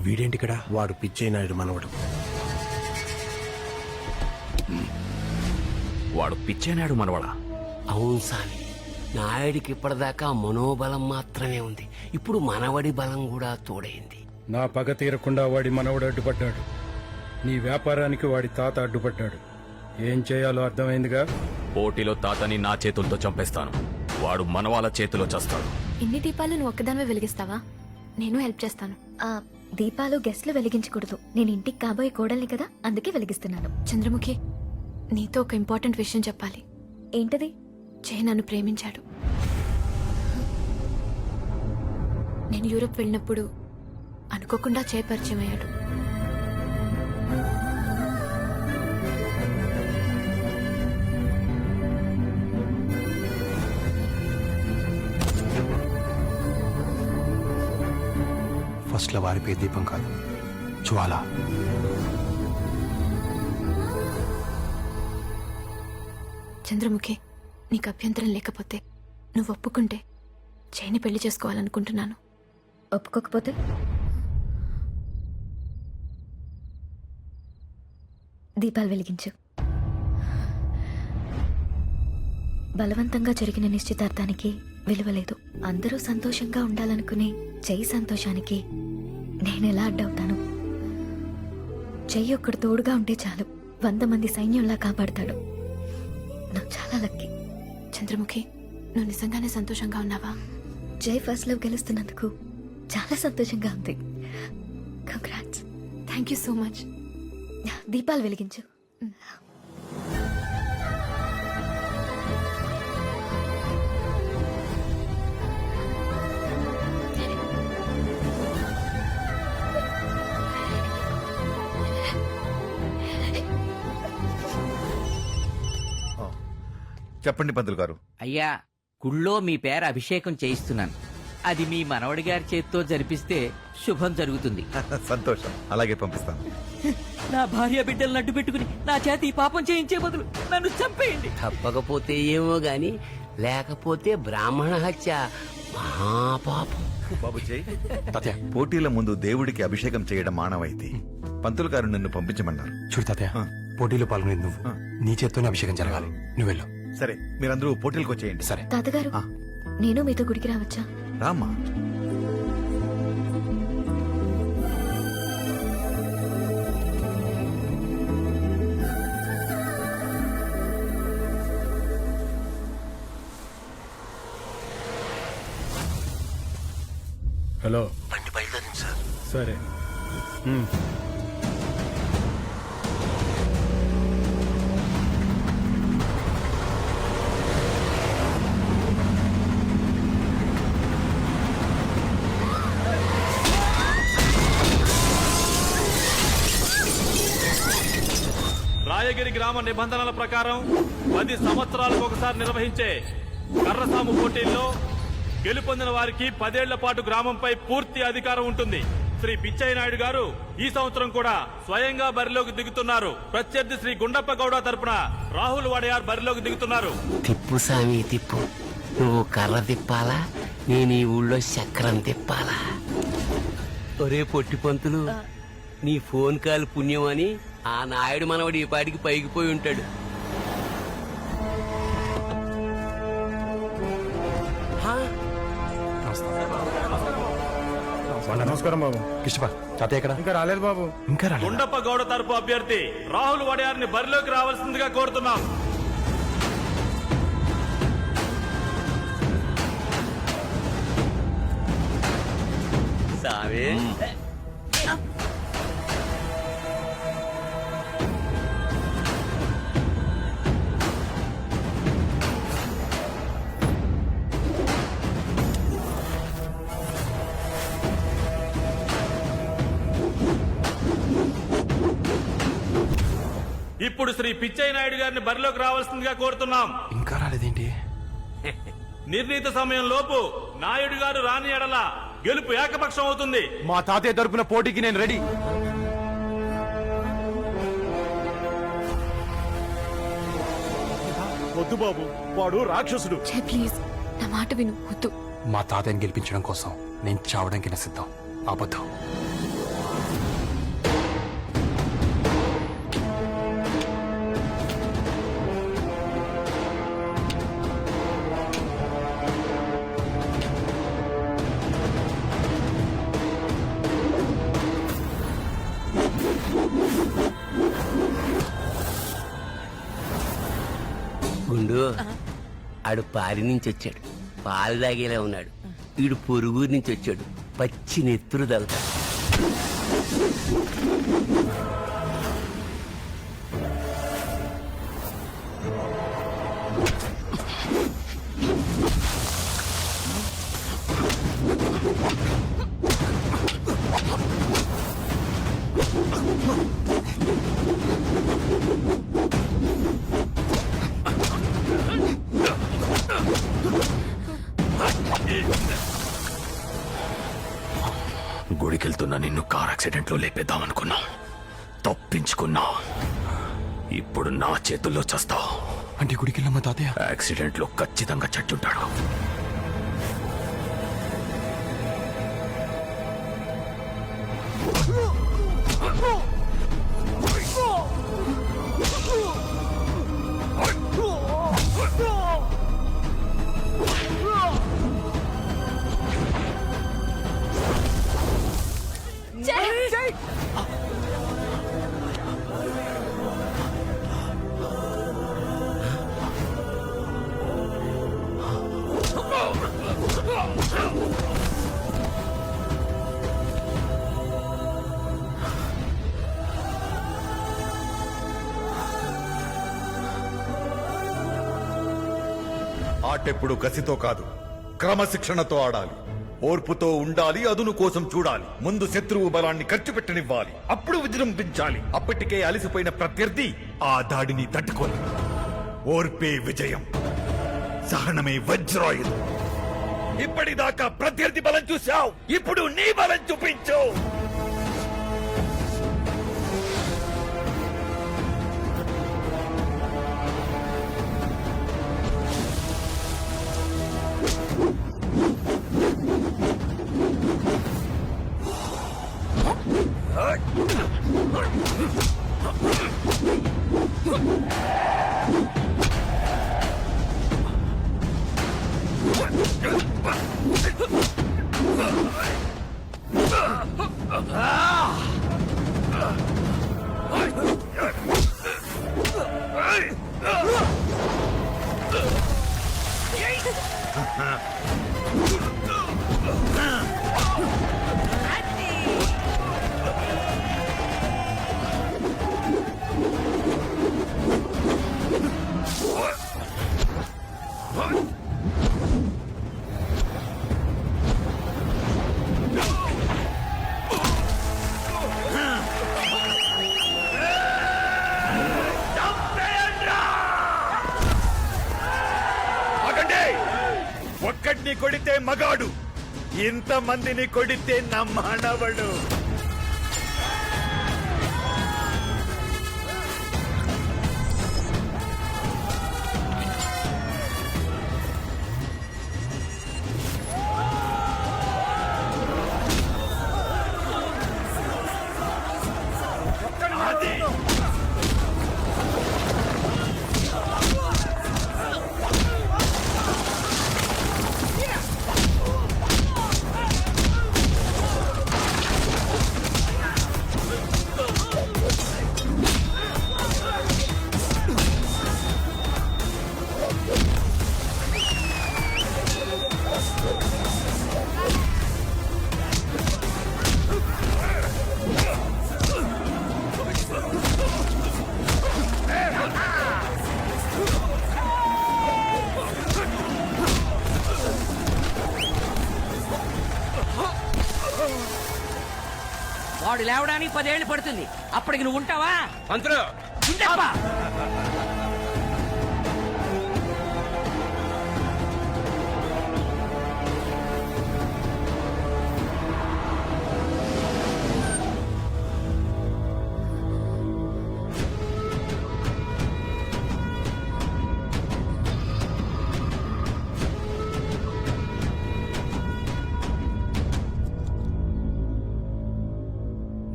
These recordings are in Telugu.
వీడేంటి ఇక్కడ వాడు పిచ్చైనాయుడు మనవడు. వాడు పిచ్చేనాడు మనవాడా? అవును సామి. నాయుడికి ఇప్పటిదాకా మనోబలం మాత్రమే ఉంది. ఇప్పుడు మనవడి బలం కూడా తోడైంది. నా పగ తీరకుండా వాడి మనవడు అడ్డుపడ్డాడు. నీ వ్యాపారానికి వాడి తాత అడ్డుపడ్డాడు. ఏం చేయాలో అర్థమైందిగా? పోటీలో తాతని నా చేతులతో చంపేస్తాను. వాడు మనవాళ్ళ చేతిలో చస్తాడు. ఇన్ని దీపాలు నువ్వు ఒక్కదానివే వెలిగిస్తావా? నేను హెల్ప్ చేస్తాను. ఆ దీపాలు గెస్ట్లు వెలిగించకూడదు. నేను ఇంటికి కాబోయే కోడల్ని కదా అందుకే వెలిగిస్తున్నాను. చంద్రముఖి నీతో ఒక ఇంపార్టెంట్ విషయం చెప్పాలి. ఏంటది? జయ నన్ను ప్రేమించాడు. నేను యూరప్ వెళ్ళినప్పుడు అనుకోకుండా జయ పరిచయం అయ్యాడు ఫస్ట్లో వారిపోయే దీపం కాదు. జ్వాల. చంద్రముఖి నీకు అభ్యంతరం లేకపోతే నువ్వు ఒప్పుకుంటే జయని పెళ్ళి చేసుకోవాలనుకుంటున్నాను. ఒప్పుకోకపోతే? దీపాలు వెలిగించు. బలవంతంగా జరిగిన నిశ్చితార్థానికి విలువ లేదు. అందరూ సంతోషంగా ఉండాలనుకునే చెయ్యి సంతోషానికి నేను ఎలా అడ్డవుతాను? చెయ్యి ఒక్కడు తోడుగా ఉంటే చాలు. వంద మంది సైన్యంలా కాపాడతాడు. నువ్వు చాలా లక్కీ. చంద్రముఖి నువ్వు నిజంగానే సంతోషంగా ఉన్నావా? జై ఫస్ట్ లవ్ గెలుస్తున్నందుకు చాలా సంతోషంగా ఉంది. Congrats thank you so much దీపాలు వెలిగించు. చెప్పండి పంతులు గారు. అయ్యా గుళ్ళో మీ పేర అభిషేకం చేయిస్తున్నాను. అది మీ మనవడి గారి చేత్తో జరిపిస్తే శుభం జరుగుతుంది. సంతోషం. అలాగే పంపిస్తాను. నా భార్య బిడ్డలను అడ్డు పెట్టుకుని నా చేతి ఈ పాపం చేయించే బదులు నన్ను చంపేయండి. తప్పకపోతే ఏమో గాని లేకపోతే బ్రాహ్మణ హత్య మహాపాపం. బాబు తాతయ్య పోటీల ముందు దేవుడికి అభిషేకం చేయడం మానవైతే పంతులు గారు నిన్ను పంపించమన్నారు. చూడు తాతయ్య. పోటీలో పాల్గొనేది నువ్వు. నీ చేత్తోనే అభిషేకం జరగాలి. నువ్వు వెళ్ళు. సరే మీరందరూ పోటీలకు వచ్చేయండి. సరే. తాతగారు ఆ. నేను మీతో గుడికి రావచ్చా? రామ్మా. హలో. బండి బయలుదేరింది సార్. సరే. ఉమ్. రాయగిరి గ్రామ నిబంధనల ప్రకారం పది సంవత్సరాలకు ఒకసారి నిర్వహించే కర్రసాము పోటీల్లో గెలుపొందిన వారికి పదేళ్ళ పాటు గ్రామంపై పూర్తి అధికారం ఉంటుంది. శ్రీ పిచ్చయ్య నాయుడు గారు ఈ సంవత్సరం కూడా స్వయంగా బరిలోకి దిగుతున్నారు. ప్రత్యర్థి శ్రీ గుండప్ప గౌడ తరపున రాహుల్ వడయార్ బరిలోకి దిగుతున్నారు. తిప్పు సామి తిప్పు. నువ్వు కర్ర తిప్పాలా? నేను ఈ ఊళ్ళో చక్రం తిప్పాలా? ఒరే పొట్టి పంతులు నీ ఫోన్ కాల్ పుణ్యం అని ఆ నాయుడు మనవడు ఈ పాటికి పైకి పోయి ఉంటాడు. హా? నమస్కారం. బాబు. తాతయ్య ఎక్కడ? ఇంకా రాలేదు బాబు. ఇంకా రాలేదా? గుండప్ప గౌడ తరపు అభ్యర్థి రాహుల్ వడయార్ని బరిలోకి రావాల్సిందిగా కోరుతున్నాం. సామి ఇప్పుడు శ్రీ పిచ్చయ్య నాయుడు గారిని బరిలోకి రావాల్సిందిగా కోరుతున్నాం. ఇంకా రాలేదేంటి? నిర్ణీత సమయం లోపు నాయుడు గారు రాని ఎడల గెలుపు ఏకపక్షం అవుతుంది. మా తాతయ్య తరపున పోటీకి నేను రెడీ. వద్దు బాబు వాడు రాక్షసుడు. ప్లీజ్ నా మాట విను వద్దు. మా తాతయ్యని గెలిపించడం కోసం నేను చావడానికి సిద్ధం. అబద్ధం. ఆడు పారి నుంచి వచ్చాడు. పాలు తాగేలా ఉన్నాడు. ఈడు పొరుగురు నుంచి వచ్చాడు. పచ్చి నెత్తురు తగ్గుతాడు గుడికెళ్తున్న నిన్ను కార్ యాక్సిడెంట్లో లేపేద్దామనుకున్నా. తప్పించుకున్నా. ఇప్పుడు నా చేతుల్లో చస్తావు. అంటే గుడికి వెళ్ళమ్మా తాతయ్య. యాక్సిడెంట్లో ఖచ్చితంగా చచ్చుంటాడు. ఆటెప్పుడు కసితో కాదు క్రమశిక్షణతో ఆడాలి. ఓర్పుతో ఉండాలి అదును కోసం చూడాలి. ముందు శత్రువు బలాన్ని ఖర్చు పెట్టనివ్వాలి అప్పుడు విజృంభించాలి. అప్పటికే అలసిపోయిన ప్రత్యర్థి ఆ దాడిని తట్టుకోలి. ఓర్పే విజయం. సహనమే వజ్రాయుధం. ఇప్పటిదాకా ప్రత్యర్థి బలం చూశావు. ఇప్పుడు నీ బలం చూపించు. కొడితే మగాడు. ఇంతమందిని కొడితే నా అది వాడు లేవడానికి పదేళ్ళు పడుతుంది. అప్పటికి నువ్వు ఉంటావా? మంత్రులు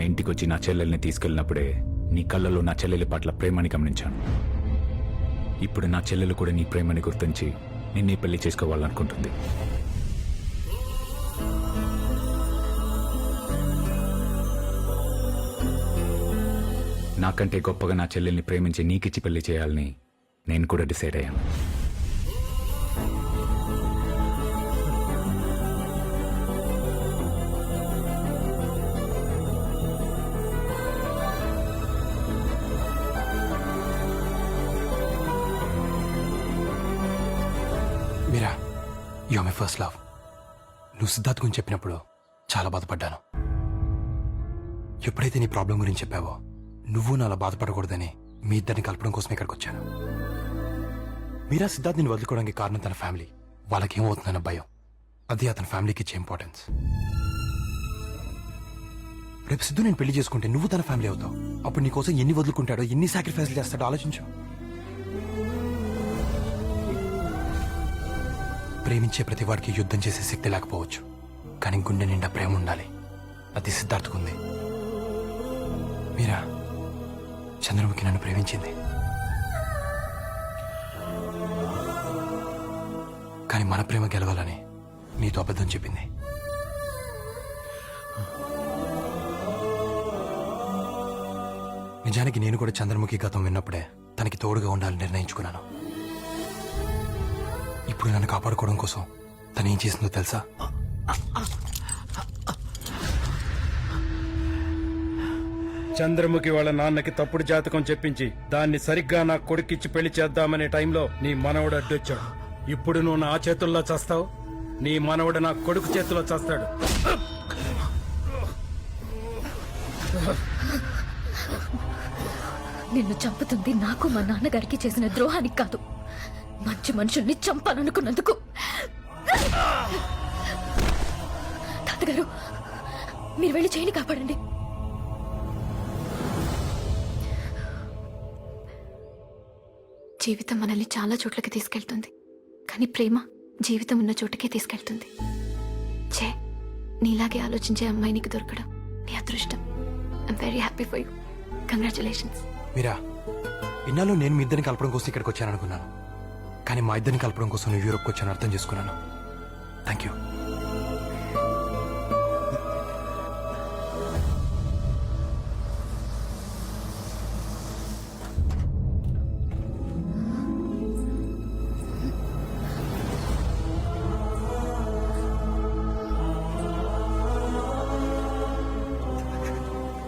ఇంటికి వచ్చి నా చెల్లెల్ని తీసుకెళ్ళినప్పుడే నీ కళ్ళలో నా చెల్లెలి పట్ల ప్రేమని గమనించాను. ఇప్పుడు నా చెల్లెలు కూడా నీ ప్రేమని గుర్తించి నిన్నే పెళ్ళి చేసుకోవాలనుకుంటుంది. నాకంటే గొప్పగా నా చెల్లెల్ని ప్రేమించి నీకిచ్చి పెళ్ళి చేయాలని నేను కూడా డిసైడ్ అయ్యాను. యు మై ఫస్ట్ లవ్ నువ్వు సిద్ధార్థ్ గురించి చెప్పినప్పుడు చాలా బాధపడ్డాను. ఎప్పుడైతే నీ ప్రాబ్లం గురించి చెప్పావో నువ్వు నాలా బాధపడకూడదని మీ ఇద్దరిని కలపడం కోసం ఇక్కడికి వచ్చాను. మీరా సిద్ధార్థ్ నేను వదులుకోవడానికి కారణం తన ఫ్యామిలీ వాళ్ళకి ఏమవుతుందన్న భయం. అది అతని ఫ్యామిలీకి ఇచ్చే ఇంపార్టెన్స్ రేపు సిద్ధు నేను పెళ్ళి చేసుకుంటే నువ్వు తన ఫ్యామిలీ అవుతావు. అప్పుడు నీ కోసం ఎన్ని వదులుకుంటాడో ఎన్ని సాక్రిఫైస్లు చేస్తాడో ఆలోచించు. ప్రేమించే ప్రతి వాడికి యుద్ధం చేసే శక్తి లేకపోవచ్చు. కానీ గుండె నిండా ప్రేమ ఉండాలి. అది సిద్ధార్థకుంది మీరా చంద్రముఖి నన్ను ప్రేమించింది. కానీ మన ప్రేమ గెలవాలని నీతో అబద్ధం చెప్పింది. నిజానికి నేను కూడా చంద్రముఖి గతం విన్నప్పుడే తనకి తోడుగా ఉండాలని నిర్ణయించుకున్నాను. ఇప్పుడు నన్ను కాపాడుకోవడం కోసం తను ఏం చేసిందో తెలుసా? చంద్రముఖి వాళ్ళ నాన్నకి తప్పుడు జాతకం చెప్పించి దాన్ని సరిగ్గా నా కొడుకిచ్చి పెళ్ళి చేద్దామనే టైంలో నీ మనవడు అడ్డొచ్చాడు. ఇప్పుడు నువ్వు నా చేతుల్లో చేస్తావు? నీ మనవడు నా కొడుకు చేతిలో చేస్తాడు. నిన్ను చంపుతుంది నాకు మా నాన్నగారికి చేసిన ద్రోహానికి కాదు. మంచి మనుషుల్ని చంపాలనుకున్నందుకు. తాతగారు మీరు వెళ్ళి చేయని కాపాడండి. జీవితం మనల్ని చాలా చోట్లకి తీసుకెళ్తుంది. కానీ ప్రేమ జీవితం ఉన్న చోటుకే తీసుకెళ్తుంది. చే నీలాగే ఆలోచించే అమ్మాయి నీకు దొరకడం నీ అదృష్టం. I'm very happy for you congratulations Meera ఇన్నాళ్ళు నేను మీ ఇద్దరిని కలపడం కోసం ఇక్కడికి వచ్చాను అనుకున్నాను కానీ మా ఇద్దరిని కలపడం కోసం నువ్వు యూరోప్కి వచ్చాను అర్థం చేసుకున్నాను. థ్యాంక్ యూ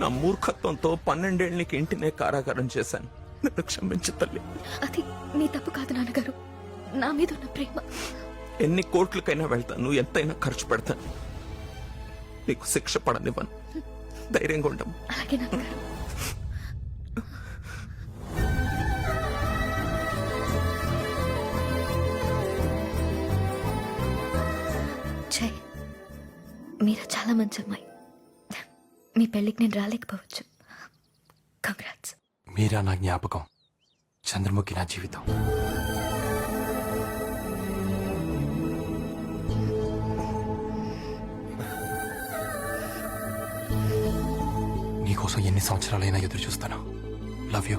నా మూర్ఖత్వంతో పన్నెండేళ్ళకి ఇంటినే కారాగారం చేశాను. నన్ను క్షమించు తల్లి. అది నీ తప్పు కాదు నాన్నగారు. నా మీద ఉన్న ప్రేమ. ఎన్ని కోట్లకైనా వెళ్తాను ఎంతైనా ఖర్చు పెడతాను. నీకు శిక్ష పడనివ్వను. ధైర్యంగా ఉండము అలాగే నాన్నగారు. జై మీరు చాలా మంచి అమ్మాయి. మీ పెళ్ళికి నేను రాలేకపోవచ్చు. కంగ్రాట్స్ మీరా నా జ్ఞాపకం. చంద్రముఖి నా జీవితం. నీకోసం ఎన్ని సంవత్సరాలైనా ఎదురు చూస్తాను లవ్ యూ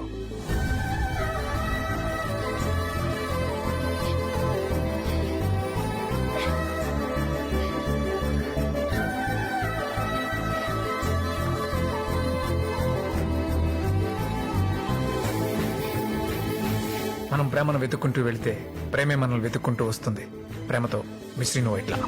మనం వెతుక్కుంటూ వెళితే ప్రేమే మనల్ని వెతుక్కుంటూ వస్తుంది. ప్రేమతో మిశ్రీ నువ్వు ఇట్లా